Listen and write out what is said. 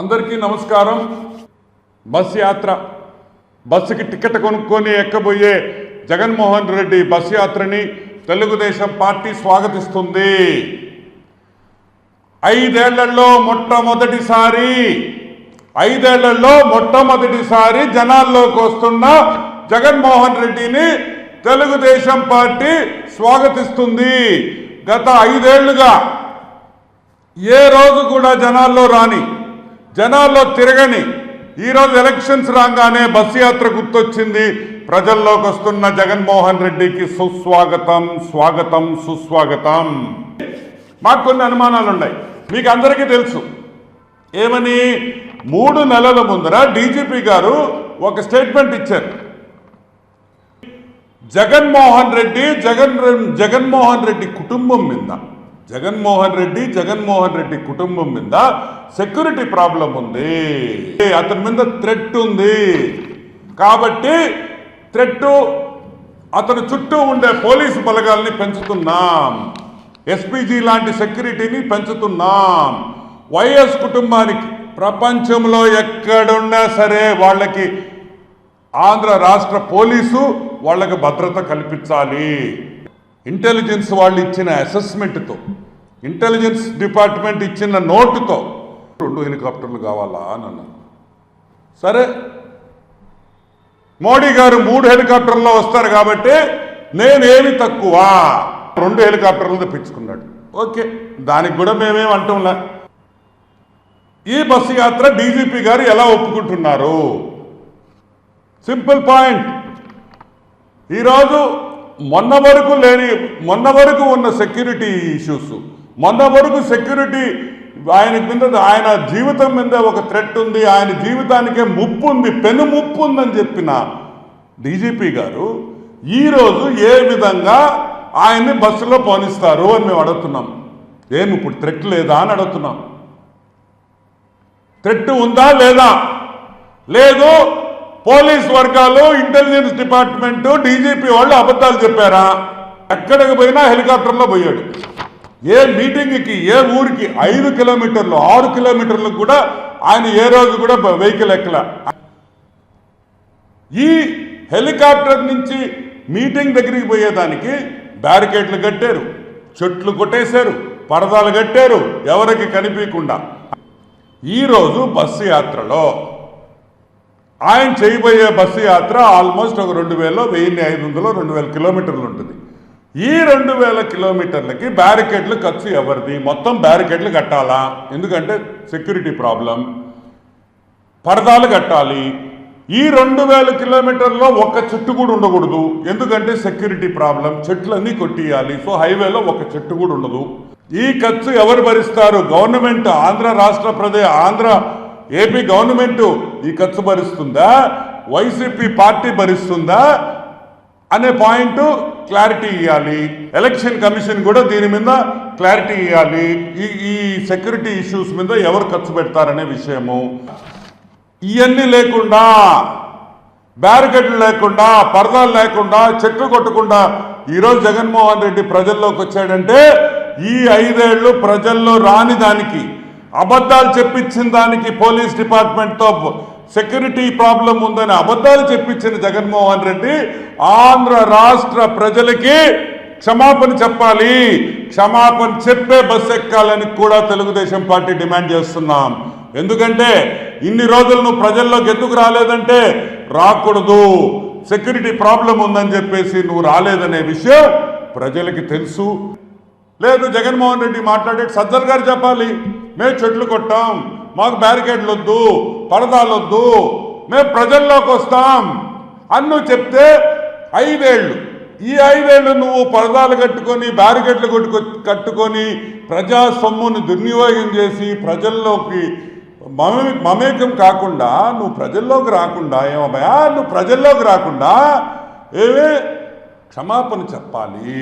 అందరికీ నమస్కారం. బస్ యాత్ర బస్సుకి టికెట్ కొనుక్కొని ఎక్కబోయే జగన్మోహన్ రెడ్డి బస్ యాత్రని తెలుగుదేశం పార్టీ స్వాగతిస్తుంది. ఐదేళ్ళలో మొట్టమొదటిసారి ఐదేళ్ళలో మొట్టమొదటిసారి జనాల్లోకి వస్తున్న జగన్మోహన్ రెడ్డిని తెలుగుదేశం పార్టీ స్వాగతిస్తుంది. గత ఐదేళ్ళుగా ఏ రోజు కూడా జనాల్లో రాని జనాల్లో తిరగని ఈరోజు ఎలక్షన్స్ రాగానే బస్సు యాత్ర గుర్తొచ్చింది. ప్రజల్లోకి వస్తున్న జగన్మోహన్ రెడ్డికి సుస్వాగతం స్వాగతం సుస్వాగతం. మాకు కొన్ని అనుమానాలు ఉన్నాయి మీకు అందరికీ తెలుసు. ఏమని? మూడు నెలల ముందర డీజీపీ గారు ఒక స్టేట్మెంట్ ఇచ్చారు. జగన్మోహన్ రెడ్డి జగన్ జగన్మోహన్ రెడ్డి కుటుంబం మీద జగన్మోహన్ రెడ్డి జగన్మోహన్ రెడ్డి కుటుంబం మీద సెక్యూరిటీ ప్రాబ్లం ఉంది. అతని మీద థ్రెట్ ఉంది. కాబట్టి థ్రెట్ అతని చుట్టూ ఉండే పోలీసు బలగాల్ని పెంచుతున్నాం. ఎస్పీజీ లాంటి సెక్యూరిటీని పెంచుతున్నాం. వైఎస్ కుటుంబానికి ప్రపంచంలో ఎక్కడున్నా సరే వాళ్ళకి ఆంధ్ర రాష్ట్ర పోలీసు వాళ్ళకి భద్రత కల్పించాలి. ఇంటెలిజెన్స్ వాళ్ళు ఇచ్చిన అసెస్మెంట్తో ఇంటెలిజెన్స్ డిపార్ట్మెంట్ ఇచ్చిన నోటుతో రెండు హెలికాప్టర్లు కావాలా అని అన్నారు. సరే మోడీ గారు మూడు హెలికాప్టర్లో వస్తారు కాబట్టి నేనేమి తక్కువ. రెండు హెలికాప్టర్లు తెప్పించుకున్నాడు. ఓకే దానికి కూడా మేమేం అంటున్నా ఈ బస్సు యాత్ర డీజీపీ గారు ఎలా ఒప్పుకుంటున్నారు? Simple point. ఈరోజు మొన్న వరకు లేని మొన్న వరకు ఉన్న సెక్యూరిటీ ఇష్యూస్ మొన్న వరకు సెక్యూరిటీ ఆయన కింద ఆయన జీవితం మీద ఒక థ్రెట్ ఉంది ఆయన జీవితానికే ముప్పు ఉంది పెను ముప్పు ఉందని చెప్పిన డీజీపీ గారు ఈరోజు ఏ విధంగా ఆయన్ని బస్సులో పోనిస్తారు అని మేము అడుగుతున్నాం. ఏమి ఇప్పుడు థ్రెట్ లేదా అని అడుగుతున్నాం. థ్రెట్ ఉందా లేదా? లేదు పోలీస్ వర్గాలు ఇంటెలిజెన్స్ డిపార్ట్మెంట్ డీజీపీ వాళ్ళు అబద్ధాలు చెప్పారా? ఎక్కడికి పోయినా హెలికాప్టర్లో పోయాడు. ఏ మీటింగ్కి ఏ ఊరికి ఐదు కిలోమీటర్లు ఆరు కిలోమీటర్లకు కూడా ఆయన ఏ రోజు కూడా వెహికల్ ఎక్కల. ఈ హెలికాప్టర్ నుంచి మీటింగ్ దగ్గరికి పోయేదానికి బ్యారికేడ్లు కట్టారు చెట్లు కొట్టేశారు పరదాలు కట్టారు ఎవరికి కనిపించకుండా. ఈరోజు బస్సు యాత్రలో ఆయన చేయబోయే బస్సు యాత్ర ఆల్మోస్ట్ ఒక రెండు వేల వెయ్యి ఐదు వందలు రెండు వేల కిలోమీటర్లు ఉంటుంది. ఈ రెండు వేల కిలోమీటర్లకి బ్యారికేడ్లు ఖర్చు ఎవరిది? మొత్తం బ్యారికేడ్లు కట్టాలా? ఎందుకంటే సెక్యూరిటీ ప్రాబ్లం. పరదాలు కట్టాలి. ఈ రెండు వేల కిలోమీటర్లో ఒక్క చెట్టు కూడా ఉండకూడదు. ఎందుకంటే సెక్యూరిటీ ప్రాబ్లం. చెట్లన్నీ కొట్టియాలి. సో హైవేలో ఒక చెట్టు కూడా ఉండదు. ఈ ఖర్చు ఎవరు భరిస్తారు? గవర్నమెంట్ ఆంధ్ర రాష్ట్ర ప్రదే ఆంధ్ర ఏపీ గవర్నమెంట్ ఈ ఖర్చు భరిస్తుందా? వైసీపీ పార్టీ భరిస్తుందా? అనే పాయింట్ క్లారిటీ ఇవ్వాలి. ఎలక్షన్ కమిషన్ కూడా దీని మీద క్లారిటీ ఇవ్వాలి. ఈ ఈ సెక్యూరిటీ ఇష్యూస్ మీద ఎవరు ఖర్చు పెడతారనే విషయము. ఇవన్నీ లేకుండా బ్యారికేడ్లు లేకుండా పరదాలు లేకుండా చెట్లు కొట్టకుండా ఈరోజు జగన్మోహన్ రెడ్డి ప్రజల్లోకి వచ్చాడంటే ఈ ఐదేళ్ళు ప్రజల్లో రాని దానికి అబద్ధాలు చెప్పించిన దానికి పోలీస్ డిపార్ట్మెంట్తో సెక్యూరిటీ ప్రాబ్లం ఉందని అబద్ధాలు చెప్పించిన జగన్మోహన్ రెడ్డి ఆంధ్ర రాష్ట్ర ప్రజలకి క్షమాపణ చెప్పాలి. క్షమాపణ చెప్పే బస్ ఎక్కాలని కూడా తెలుగుదేశం పార్టీ డిమాండ్ చేస్తున్నాం. ఎందుకంటే ఇన్ని రోజులు నువ్వు ప్రజల్లోకి ఎందుకు రాలేదంటే రాకూడదు. సెక్యూరిటీ ప్రాబ్లం ఉందని చెప్పేసి నువ్వు రాలేదనే విషయం ప్రజలకి తెలుసు. లేదు జగన్మోహన్ రెడ్డి మాట్లాడే సజ్జల్ గారు చెప్పాలి. మేము చెట్లు కొట్టాం మాకు బ్యారికేడ్లు వద్దు పరదాలు వద్దు మేము ప్రజల్లోకి వస్తాం అని నువ్వు చెప్తే ఐదేళ్ళు. ఈ ఐదేళ్ళు నువ్వు పరదాలు కట్టుకొని బ్యారికేడ్లు కొట్టుకొ కట్టుకొని ప్రజా సొమ్మును దుర్వినియోగం చేసి ప్రజల్లోకి మమే మమేకం కాకుండా నువ్వు ప్రజల్లోకి రాకుండా ఏమయ్యా? నువ్వు ప్రజల్లోకి రాకుండా ఏవే క్షమాపణ చెప్పాలి.